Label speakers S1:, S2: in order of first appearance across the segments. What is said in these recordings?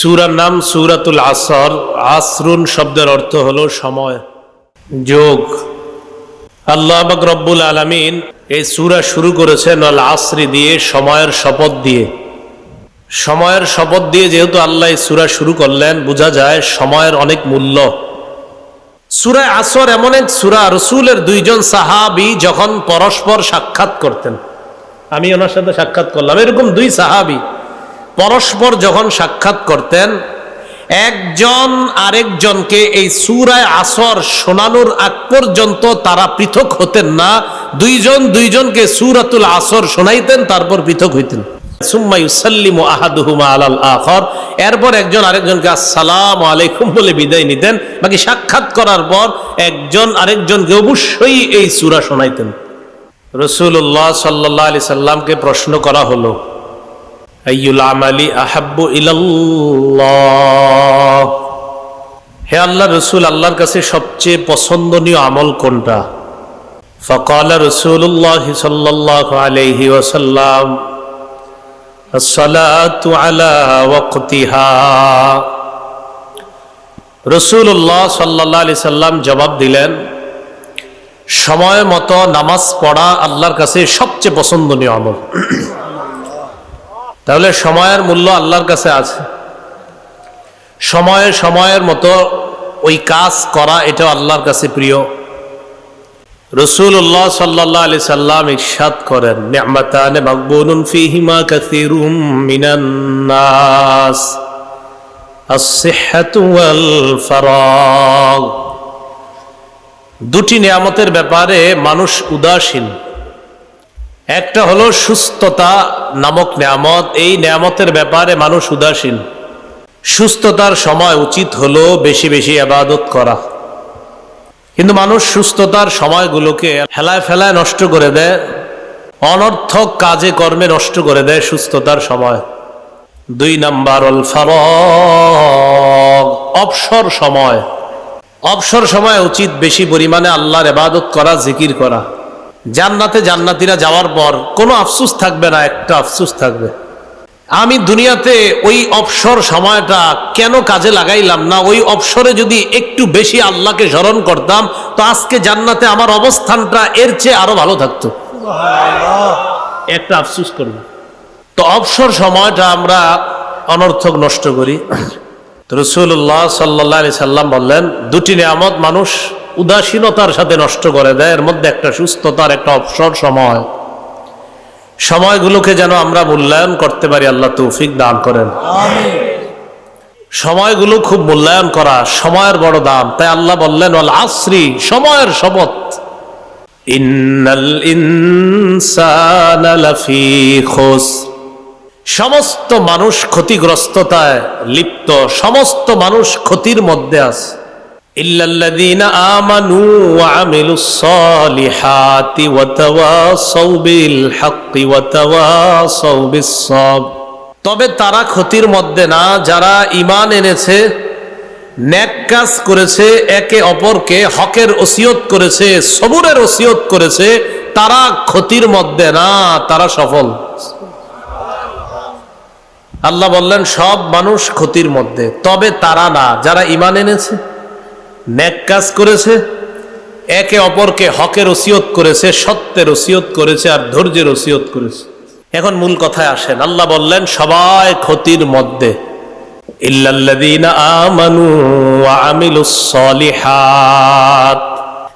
S1: সুরার নাম সুরাতুল আসর। আসরুন শব্দের অর্থ হলো সময়, যোগ। আল্লাহ রব্বুল আলমিন এই সুরা শুরু করেছেন আল আসরি দিয়ে, সময়ের শপথ দিয়ে। সময়ের শপথ দিয়ে যেহেতু আল্লাহ এই সুরা শুরু করলেন, বোঝা যায় সময়ের অনেক মূল্য। সুরায় আসর এমন এক সুরা, রসুলের দুইজন সাহাবি যখন পরস্পর সাক্ষাৎ করতেন। আমি ওনার সাথে সাক্ষাৎ করলাম। এরকম দুই সাহাবি পরস্পর যখন সাক্ষাৎ করতেন, একজন আরেকজনকে এই সুরায় আসর শোনানোর আগ পর্যন্ত তারা পৃথক হতেন না। দুইজন দুইজনকে সুরাতুল আসর শোনাইতেন, তারপর পৃথক হইতেন। এরপর একজন আরেকজনকে আসসালামু আলাইকুম বলে বিদায় নিতেন। বাকি সাক্ষাৎ করার পর একজন আরেকজনকে অবশ্যই এই সূরা শোনাইতেন। রসুল্লাহ সাল্লাহ আলি সাল্লামকে প্রশ্ন করা হলো আইয়ুল আমালি আহাব্বু ইলাল্লাহ। হে আল্লাহ রসুল, আল্লাহর কাছে সবচেয়ে পছন্দনীয় আমল কোনটা? ফকাল রসুল্লাহ সাল্লাহ আলহি ওসাল্লাম রসুল্লাহ সাল্লাহ আলি সাল্লাম জবাব দিলেন, সময় মতো নামাজ পড়া আল্লাহর কাছে সবচেয়ে পছন্দনীয় আমল। তাহলে সময়ের মূল্য আল্লাহর কাছে আছে। সময়ে সময়ের মতো ওই কাজ করা এটা আল্লাহর কাছে প্রিয়। রসুল্লাহ সাল্লাহ আলি সাল্লাম ইসাদ করেন দুটি নিয়ামতের ব্যাপারে মানুষ উদাসীন। একটা হলো সুস্থতা নামক নিয়ামত। এই নিয়ামতের ব্যাপারে মানুষ উদাসীন। সুস্থতার সময় উচিত হলো বেশি বেশি আবাদত করা। কিন্তু মানুষ সুস্থতার সময়গুলোকে হেলায় ফেলায় নষ্ট করে দেয়, অনর্থক কাজে কর্মে নষ্ট করে দেয় সুস্থতার সময়। দুই নাম্বার অল ফারগ, অবসর সময়। অবসর সময় উচিত বেশি পরিমাণে আল্লাহর এবাদত করা, জিকির করা। জান্নাতে জান্নাতিরা যাওয়ার পর কোনো আফসুস থাকবে না একটা আফসুস থাকবে। আমি দুনিয়াতে ওই অবসর সময়টা কেন কাজে লাগাইলাম না? ওই অবসরে যদি একটু বেশি আল্লাহকে স্মরণ করতাম তো আজকে জান্নাতে আমার অবস্থানটা এর চেয়ে আরও ভালো থাকতো। একটা আফসুস করবে। তো অবসর সময়টা আমরা অনর্থক নষ্ট করি। রসুল্লাহ সাল্লাহ সাল্লাম বললেন দুটি নিয়ামত মানুষ উদাসীনতার সাথে নষ্ট করে দেয়। এর মধ্যে একটা সুস্থতার একটা অবসর সময়। সময়গুলোকে যেন আমরা মূল্যায়ন করতে পারি আল্লাহ তৌফিক দান করেন। সময়গুলো খুব মূল্যায়ন করা সময়ের বড় দাম। তাই আল্লাহ বললেন অল আশ্রী সময়ের শপথ। ইন্নাল ইনসানা লাফি খুসর সমস্ত মানুষ ক্ষতিগ্রস্ততায় লিপ্ত সমস্ত মানুষ ক্ষতির মধ্যে আছে। আমানু তবে তারা ক্ষতির মধ্যে না, যারা ইমান এনেছে, ন্যাক কাজ করেছে, একে অপরকে হকের ওসিয়ত করেছে, সবুরের ওসিয়ত করেছে, তারা ক্ষতির মধ্যে না, তারা সফল। আল্লাহ বললেন, সব মানুষ ক্ষতির মধ্যে, তবে তারা না, যারা ইমান এনেছে। ন্যাক কাজ করেছে, একে অপরকে হকের ওসিয়ত করেছে, সত্যের ওসিয়ত করেছে আর ধৈর্যের ওসিয়ত করেছে। এখন মূল কথায় আসেন, আল্লাহ বললেন, সবাই ক্ষতির মধ্যে।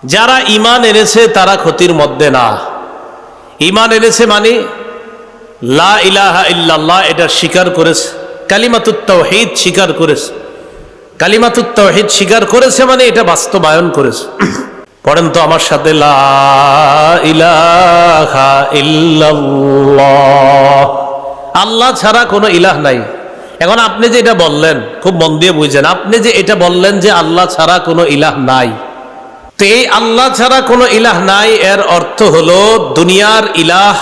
S1: যারা ইমান এনেছে, তারা ক্ষতির মধ্যে না। ইমান এনেছে মানে লা ইলাহা ইল্লাল্লাহ, এটা স্বীকার করেছে। কালিমাতুত তাওহীদ স্বীকার করেছে। কালিমাতুত তাওহীদ স্বীকার করেছে মানে এটা বাস্তবায়ন করেছে। পড়েন তো আমার সাথে আল্লাহ ছাড়া কোনো ইলাহ নাই। এখন আপনি যে এটা বললেন, খুব মন দিয়ে বুঝছেন আপনি যে এটা বললেন যে আল্লাহ ছাড়া কোনো ইলাহ নাই। তো এই আল্লাহ ছাড়া কোনো ইলাহ নাই, এর অর্থ হলো দুনিয়ার ইলাহ,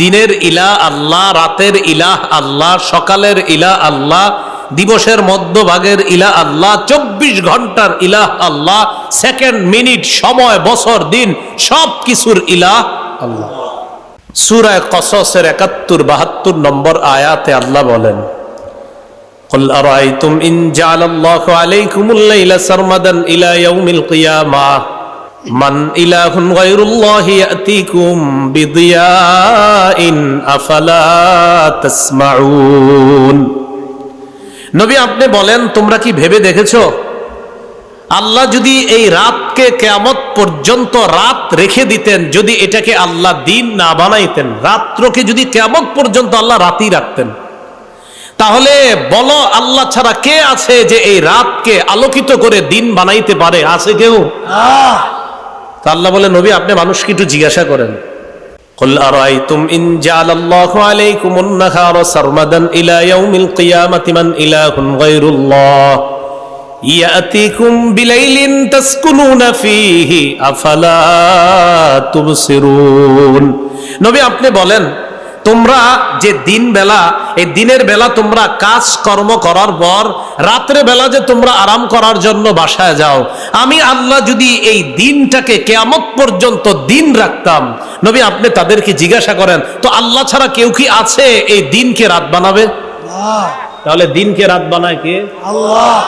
S1: দিনের ইলাহ আল্লাহ, রাতের ইলাহ আল্লাহ, সকালের ইলাহ আল্লাহ দিবসের মধ্যভাগের ইলাহ আল্লাহ চব্বিশ ঘন্টার ইলাহ আল্লাহ সেকেন্ড মিনিট সময় বছর দিন সব কিছুর ইলাহ আল্লাহ সুরায় কসসের একাত্তর বাহাত্তর নম্বর আয়াতে আল্লাহ বলেন قل أرأيتم إن جعل الله عليكم الليل سرمدا إلى يوم القيامة من إله غير الله يأتيكم بضياء أفلا تسمعون নবী আপনি বলেন তোমরা কি ভেবে দেখেছ? আল্লাহ যদি এই রাতকে কেয়ামত পর্যন্ত রাত রেখে দিতেন যদি এটাকে আল্লাহ দিন না বানাইতেন রাত্রকে যদি কেয়ামত পর্যন্ত আল্লাহ রাতই রাখতেন তাহলে বলো আল্লাহ ছাড়া কে আছে যে এই রাতকে আলোকিত করে দিন বানাইতে পারে? আছে কেউ? তা আল্লাহ বলে নবী আপনি মানুষকে একটু জিজ্ঞাসা করেন। قل أرأيتم إن جعل الله عليكم النهار سرمدا إلى يوم القيامة من إله غير الله يأتيكم بليل تسكنون فيه أفلا تبصرون নবী আপনি বলেন তোমরা যে দিন বেলা, এই দিনের বেলা তোমরা কাজ কর্ম করার পর, রাত্রে বেলা যে তোমরা আরাম করার জন্য বাসায় যাও। আমি আল্লাহ যদি এই দিনটাকে কেয়ামত পর্যন্ত দিন রাখতাম, নবী আপনি তাদেরকে জিজ্ঞাসা করেন, তো আল্লাহ ছাড়া কেউ কি আছে এই দিনকে রাত বানাবে? তাহলে দিনকে রাত বানায় কে?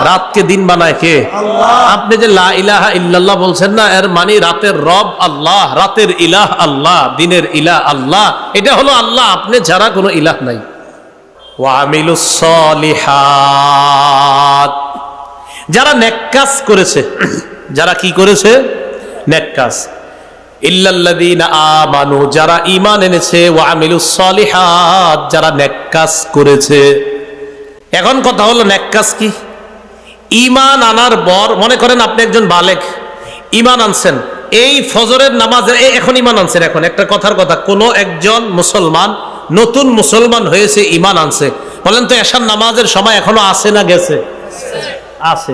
S1: রাতকে দিন বানায় কে? আপনি যে লা ইলাহা ইল্লাল্লাহ বলছেন না এর মানে রাতের রব আল্লাহ রাতের ইলাহ আল্লাহ দিনের ইলাহ আল্লাহ এটা হলো আল্লাহ আপনি ছাড়া কোনো ইলাহ নাই। ওয়ামিলুস সলিহাত। যারা নেককাজ করেছে যারা কি করেছে? নেককাজ ইল্লাল্লাযীনা আমানু যারা ঈমান এনেছে ওয়ামিলুস সলিহাত যারা নেককাজ করেছে এখন কথা হলো নেককাজ কি? ইমান আনার বর মনে করেন আপনি একজন বালেক ইমান আনছেন। এই ফজরের নামাজের এই এখন ইমান আনছেন এখন। একটা কথার কথা, কোন একজন মুসলমান, নতুন মুসলমান হয়েছে ইমান আনছে। বলেন তো এসার নামাজের সময় এখনও আছে না গেছে? আছে।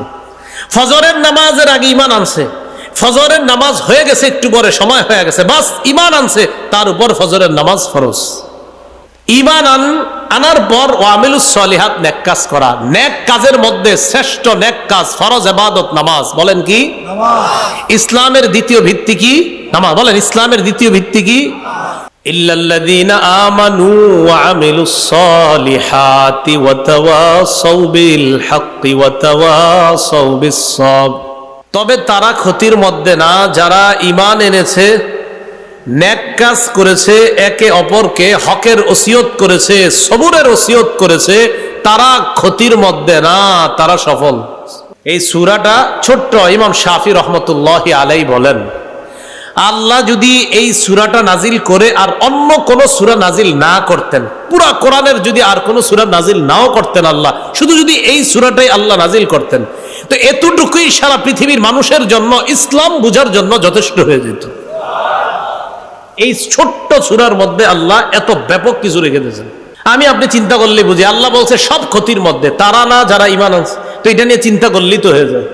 S1: ফজরের নামাজের আগে ইমান আনছে। ফজরের নামাজ হয়ে গেছে, একটু পরে সময় হয়ে গেছে। বাস ইমান আনছে, তার উপর ফজরের নামাজ ফরজ। ইমান আন আনার পর ওয়ামিলুস সলিহাত নেক কাজ করা। নেক কাজের মধ্যে শ্রেষ্ঠ নেক কাজ ফরজ এবাদত নামাজ। বলেন কি? ইসলামের দ্বিতীয় ভিত্তি কি? নামাজ। বলেন ইসলামের দ্বিতীয় ভিত্তি কি? ইল্লাল্লাযীনা আমানু ওয়া আমিলুস সলিহাতি ওয়া তাওয়াসাউ বিল হাক্কি ওয়া তাওয়াসাউ বিস সাবর তবে তারা ক্ষতির মধ্যে না যারা ইমান এনেছে ন্যাক কাজ করেছে, একে অপরকে হকের ওসিয়ত করেছে, সবুরের ওসিয়ত করেছে, তারা ক্ষতির মধ্যে না, তারা সফল। এই সুরাটা ছোট্ট ইমাম শাফি রহমতুল্লাহ আলাই বলেন, আল্লাহ যদি এই সুরাটা নাজিল করে আর অন্য কোন সুরা নাজিল না করতেন, পুরা কোরআনের যদি আর কোন সুরা নাজিল নাও করতেন আল্লাহ, শুধু যদি এই সুরাটাই আল্লাহ নাজিল করতেন, তো এতটুকুই সারা পৃথিবীর মানুষের জন্য, ইসলাম বুঝার জন্য যথেষ্ট হয়ে যেত। এই ছোট্ট সুরার মধ্যে আল্লাহ এত ব্যাপক কিছু রেখে দিয়েছেন। আমি আপনি চিন্তা করলে বুঝি, আল্লাহ বলছে সব ক্ষতির মধ্যে, তারা না, যারা ইমান আছে তো এটা নিয়ে চিন্তা করলেই তো হয়ে যায়।